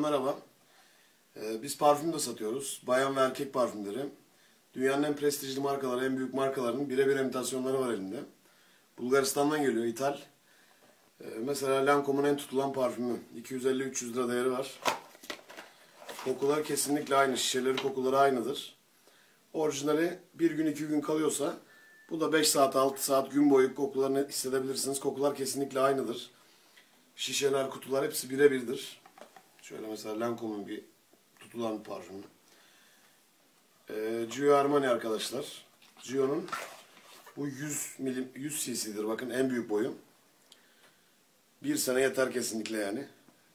Merhaba. Ee, biz parfüm de satıyoruz. Bayan ve erkek parfümleri. Dünyanın en prestijli markaları, en büyük markaların birebir imitasyonları var elinde. Bulgaristan'dan geliyor, ithal. Ee, mesela Lancome'un en tutulan parfümü. 250-300 lira değeri var. Kokular kesinlikle aynı. Şişeleri kokuları aynıdır. Orijinali bir gün iki gün kalıyorsa bu da 5 saat 6 saat gün boyu kokularını hissedebilirsiniz. Kokular kesinlikle aynıdır. Şişeler, kutular hepsi birebirdir. Şöyle mesela Lancome'un bir tutulan bir parfümü. Ee, Gio Armani arkadaşlar. Gio'nun bu 100 milim 100 cc'dir. Bakın en büyük boyu. Bir sene yeter kesinlikle yani.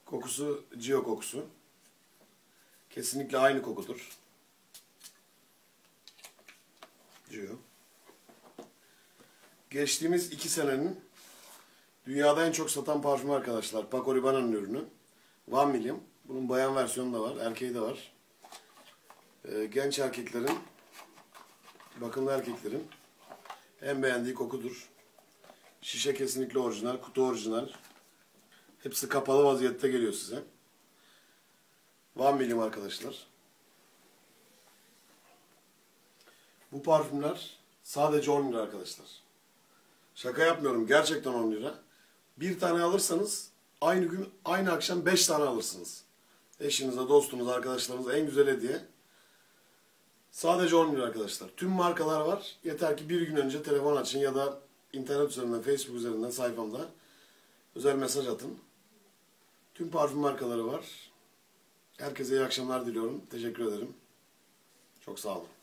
Kokusu Gio kokusu. Kesinlikle aynı kokudur. Gio. Geçtiğimiz iki senenin dünyada en çok satan parfüm arkadaşlar. Paco Rabanne'ın ürünü. One Million. Bunun bayan versiyonu da var. Erkeği de var. Ee, genç erkeklerin bakımlı erkeklerin en beğendiği kokudur. Şişe kesinlikle orijinal. Kutu orijinal. Hepsi kapalı vaziyette geliyor size. One Million arkadaşlar. Bu parfümler sadece 10 lira arkadaşlar. Şaka yapmıyorum. Gerçekten 10 lira. Bir tane alırsanız aynı gün, aynı akşam 5 tane alırsınız. Eşinize, dostunuza, arkadaşlarınıza en güzel hediye. Sadece 10 lira arkadaşlar. Tüm markalar var. Yeter ki bir gün önce telefon açın ya da internet üzerinden, Facebook üzerinden sayfamda özel mesaj atın. Tüm parfüm markaları var. Herkese iyi akşamlar diliyorum. Teşekkür ederim. Çok sağ olun.